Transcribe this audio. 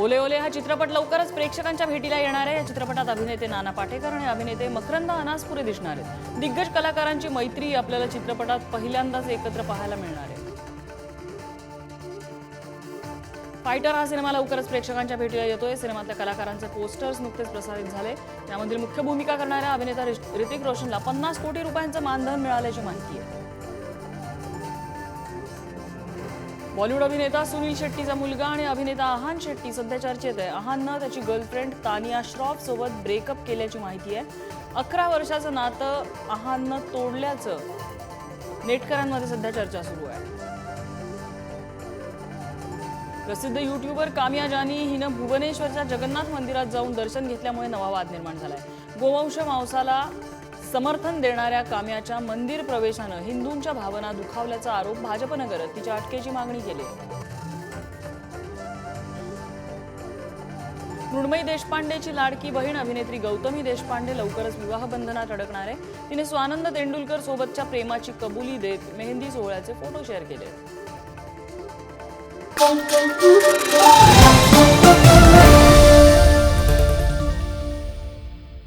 ओले ओले हा चित्रपट लवकरच प्रेक्षकांच्या भेटीला येणार आहे. या चित्रपटात अभिनेते नाना पाटेकर आणि अभिनेते मकरंद अनासपुरे दिसणार आहेत. दिग्गज कलाकारांची मैत्री आपल्याला चित्रपटात पहिल्यांदाच एकत्र पाहायला मिळणार आहे. फायटर हा सिनेमा लवकरच प्रेक्षकांच्या भेटीला येतोय. सिनेमातल्या कलाकारांचे पोस्टर्स नुकतेच प्रसारित झाले. त्यामधील मुख्य भूमिका करणाऱ्या अभिनेता ऋतिक रोशनला पन्नास कोटी रुपयांचं मानधन मिळाल्याची माहिती आहे. बॉलिवूड अभिनेता सुनील शेट्टीचा मुलगा आणि अभिनेता आहान शेट्टी सध्या चर्चेत आहे. आहाननं त्याची गर्लफ्रेंड तानिया श्रॉफ सोबत ब्रेकअप केल्याची माहिती आहे. अकरा वर्षाचं नातं आहाननं तोडल्याचं नेटकरांमध्ये सध्या चर्चा सुरू आहे. प्रसिद्ध युट्यूबर कामिया जानी हिनं भुवनेश्वरच्या जगन्नाथ मंदिरात जाऊन दर्शन घेतल्यामुळे नवा वाद निर्माण झालाय. गोवंश मांसाला समर्थन देणाऱ्या काम्याच्या मंदिर प्रवेशानं हिंदूंच्या भावना दुखावल्याचा आरोप भाजपनं करत तिच्या अटकेची मागणी केली. मृण्मयी देशपांडेची लाडकी बहीण अभिनेत्री गौतमी देशपांडे लवकरच विवाह बंधनात अडकणार. आहे तिने स्वानंद तेंडुलकर सोबतच्या प्रेमाची कबुली देत मेहंदी सोहळ्याचे फोटो शेअर केले.